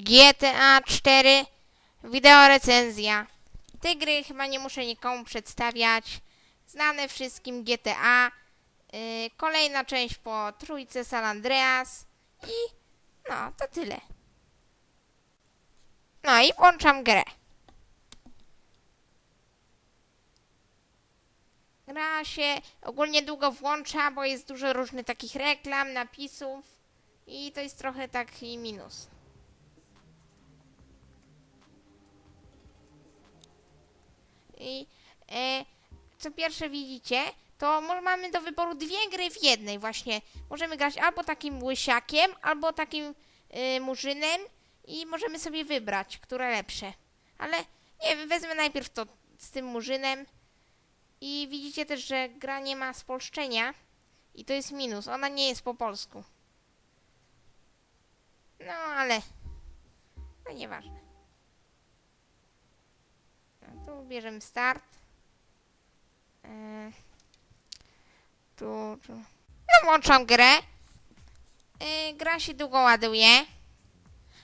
GTA 4 wideo recenzja. Tej gry chyba nie muszę nikomu przedstawiać. Znane wszystkim GTA. Yy, kolejna część po trójce San Andreas. I no, to tyle. No i włączam grę. Gra się ogólnie długo włącza, bo jest dużo różnych takich reklam, napisów i to jest trochę taki minus. I e, co pierwsze widzicie, to mamy do wyboru dwie gry w jednej właśnie. Możemy grać albo takim łysiakiem, albo takim y, murzynem i możemy sobie wybrać, które lepsze. Ale nie wiem, wezmę najpierw to z tym murzynem. I widzicie też, że gra nie ma spolszczenia. I to jest minus. Ona nie jest po polsku. No ale... No nieważne. Tu bierzemy start. E, tu, tu. No włączam grę. E, gra się długo ładuje.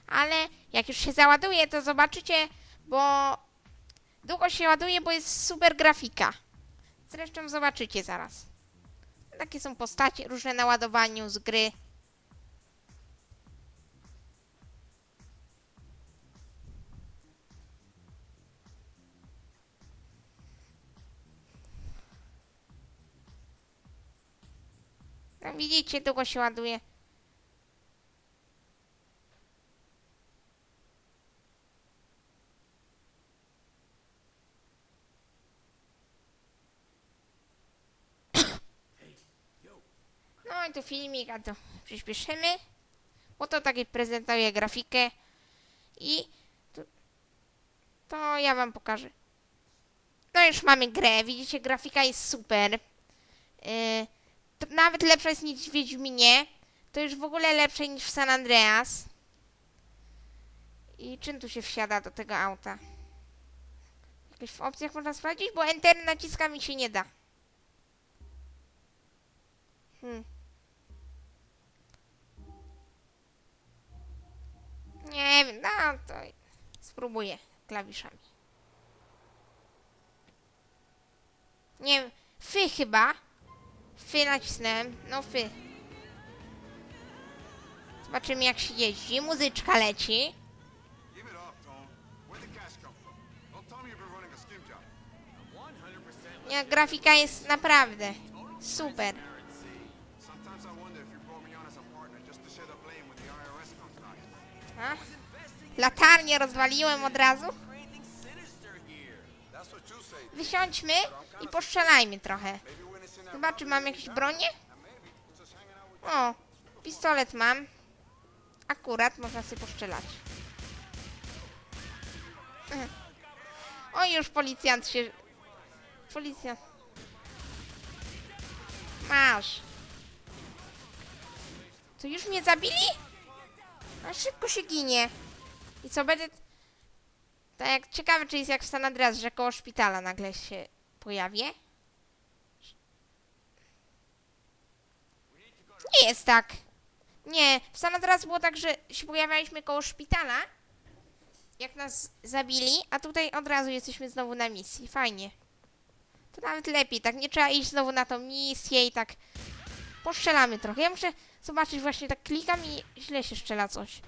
Ale jak już się załaduje, to zobaczycie, bo długo się ładuje, bo jest super grafika. Zresztą zobaczycie zaraz. Takie są postacie różne na ładowaniu z gry. No, widzicie, długo się ładuje. No i tu filmik, a to przyspieszymy. Bo to takie prezentuje grafikę. I tu, to ja wam pokażę. No już mamy grę. Widzicie, grafika jest super. Yy, to nawet lepsza jest niż w Wiedźminie. To już w ogóle lepsze niż w San Andreas. I czym tu się wsiada do tego auta? Jakieś w opcjach można sprawdzić, bo Enter naciska mi się nie da. Hmm. Nie wiem, no to spróbuję klawiszami. Nie wiem, fy chyba. Fy nacisnąłem, no fy. Zobaczymy jak się jeździ. Muzyczka leci. Give it up, Tom. Where'd the cash come from? Don't tell me you've been running a skim job. Nie, grafika jest naprawdę super. A? Latarnię rozwaliłem od razu. Wysiądźmy i postrzelajmy trochę. Chyba, czy mam jakieś with O, pistolet mam. Akurat można sobie postrzelać. Mhm. O, już policjant się... Policjant. Masz. To już mnie zabili? A szybko się ginie. I co, będę... Tak ciekawe, czy jest jak w San Andreas, że koło szpitala nagle się pojawię. Nie jest tak. Nie, w San Andreas było tak, że się pojawialiśmy koło szpitala, jak nas zabili, a tutaj od razu jesteśmy znowu na misji. Fajnie. To nawet lepiej, tak nie trzeba iść znowu na tą misję i tak postrzelamy trochę. Ja muszę zobaczyć właśnie, tak klikam i źle się strzela coś.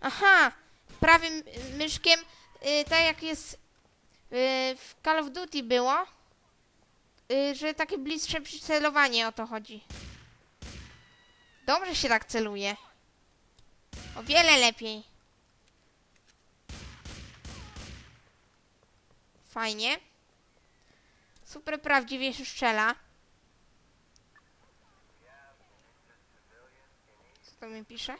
Aha, prawym myszkiem, y, tak jak jest y, w Call of Duty było, y, że takie bliższe przycelowanie o to chodzi. Dobrze się tak celuje. O wiele lepiej. Fajnie. Super prawdziwie się strzela. Co to mi pisze?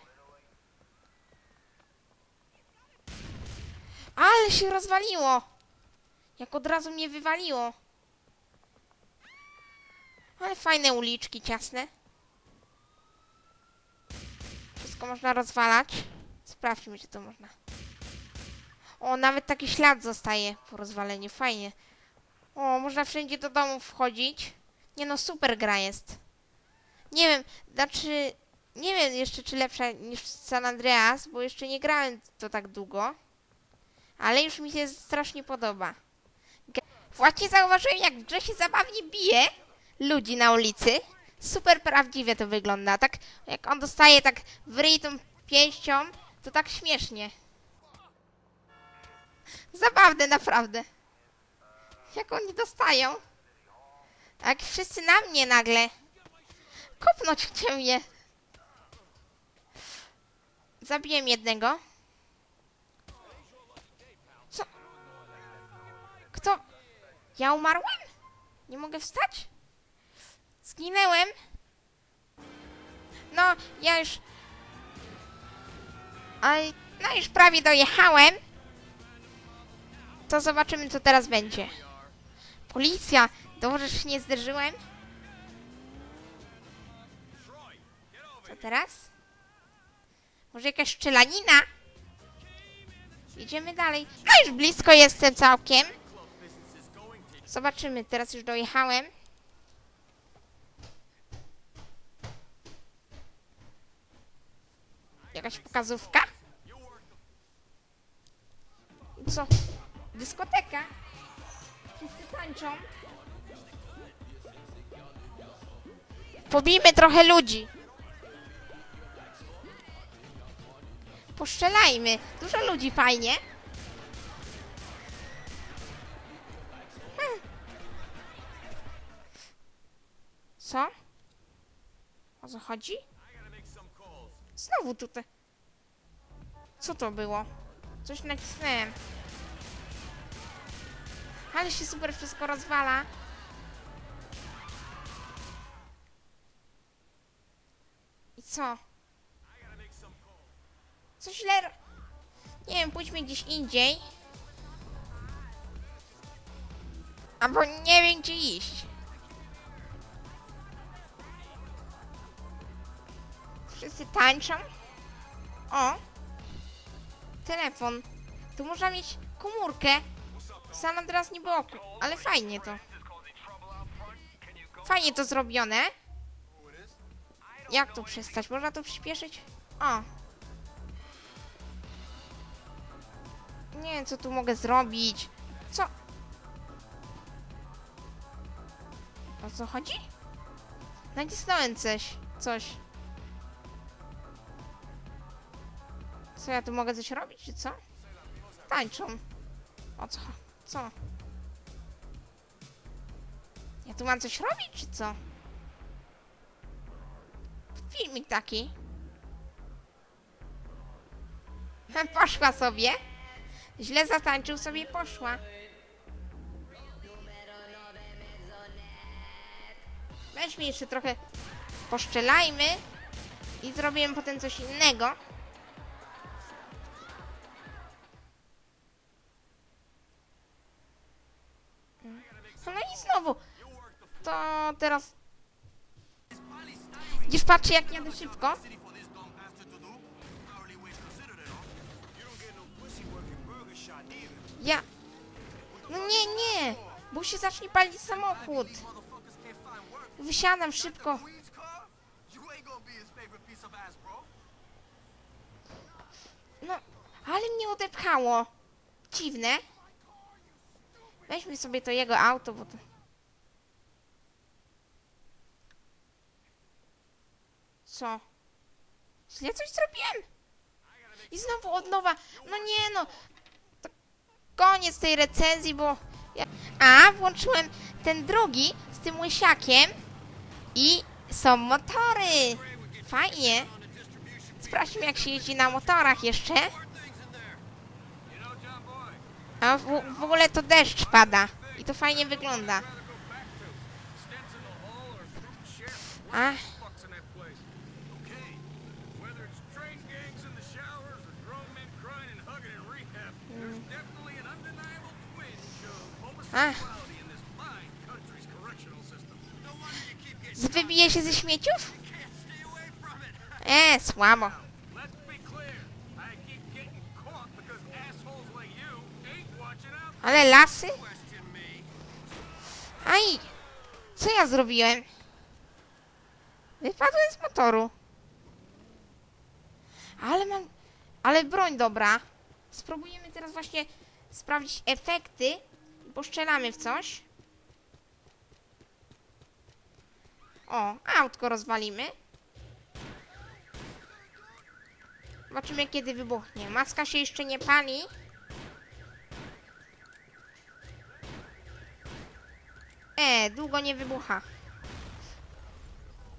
Ale się rozwaliło! Jak od razu mnie wywaliło. Ale fajne uliczki ciasne. Wszystko można rozwalać. Sprawdźmy, czy to można. O, nawet taki ślad zostaje po rozwaleniu. Fajnie. O, można wszędzie do domu wchodzić. Nie no, super gra jest. Nie wiem, znaczy Nie wiem jeszcze, czy lepsza niż San Andreas, bo jeszcze nie grałem to tak długo. Ale już mi się strasznie podoba. Właśnie zauważyłem, jak w grze się zabawnie bije ludzi na ulicy. Super prawdziwie to wygląda. Tak jak on dostaje tak w tą pięścią, to tak śmiesznie. Zabawne naprawdę. Jak oni dostają. Tak wszyscy na mnie nagle. Kopnąć chciał je. Zabiłem jednego. Co? Kto? Ja umarłem? Nie mogę wstać? Zginęłem? No, ja już... Ale, no już prawie dojechałem. To zobaczymy, co teraz będzie. Policja! Dobrze, że się nie zderzyłem. Co teraz? Może jakaś szczelanina? Idziemy dalej. No już blisko jestem całkiem. Zobaczymy, teraz już dojechałem. Jakaś pokazówka? Co? Dyskoteka? Wszyscy tańczą. Pobijmy trochę ludzi. Poszczelajmy. Dużo ludzi fajnie. Hmm. Co? O co chodzi? Znowu tutaj. Co to było? Coś nacisnąłem. Ale się super wszystko rozwala. I co? Co źle... Nie wiem, pójdźmy gdzieś indziej. Albo nie wiem, gdzie iść. Wszyscy tańczą. O! Telefon. Tu można mieć komórkę. San Andreas nie było, ale fajnie to. Fajnie to zrobione. Jak tu przestać? Można to przyspieszyć? O. Nie wiem, co tu mogę zrobić. Co? O co chodzi? Nacisnąłem coś. Coś. Co ja tu mogę coś robić, czy co? Tańczą. O co? Co? Ja tu mam coś robić, czy co? Filmik taki. Poszła sobie. Źle zatańczył sobie poszła. Weźmy jeszcze trochę poszczelajmy i zrobimy potem coś innego. Patrzcie jak jadę szybko. Ja... No nie, nie! Bo się zacznie palić samochód. Wysiadam szybko. No, ale mnie odepchało. Dziwne. Weźmy sobie to jego auto, bo to... Co? Źle coś zrobiłem? I znowu od nowa. No nie no. To koniec tej recenzji, bo... Ja... A, włączyłem ten drugi z tym łysiakiem i są motory. Fajnie. Sprawdźmy jak się jeździ na motorach jeszcze. A w, w ogóle to deszcz pada. I to fajnie wygląda. A, because assholes like you ain't watching out Ale lasy? Aj! Co ja zrobiłem? Wypadłem z motoru. Ale mam... Ale broń dobra. Spróbujemy teraz właśnie sprawdzić efekty poszczelamy w coś. O, autko rozwalimy. Zobaczymy kiedy wybuchnie. Maska się jeszcze nie pali. E, długo nie wybucha.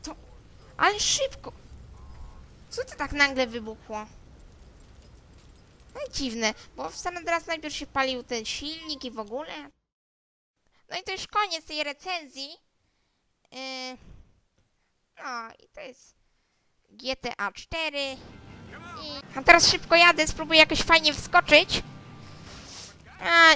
To... Ale szybko. Co to tak nagle wybuchło? Dziwne, bo w San Andreas najpierw się palił ten silnik i w ogóle. No i to już koniec tej recenzji. Yy... No i to jest GTA 4. I... A teraz szybko jadę, spróbuję jakoś fajnie wskoczyć. A,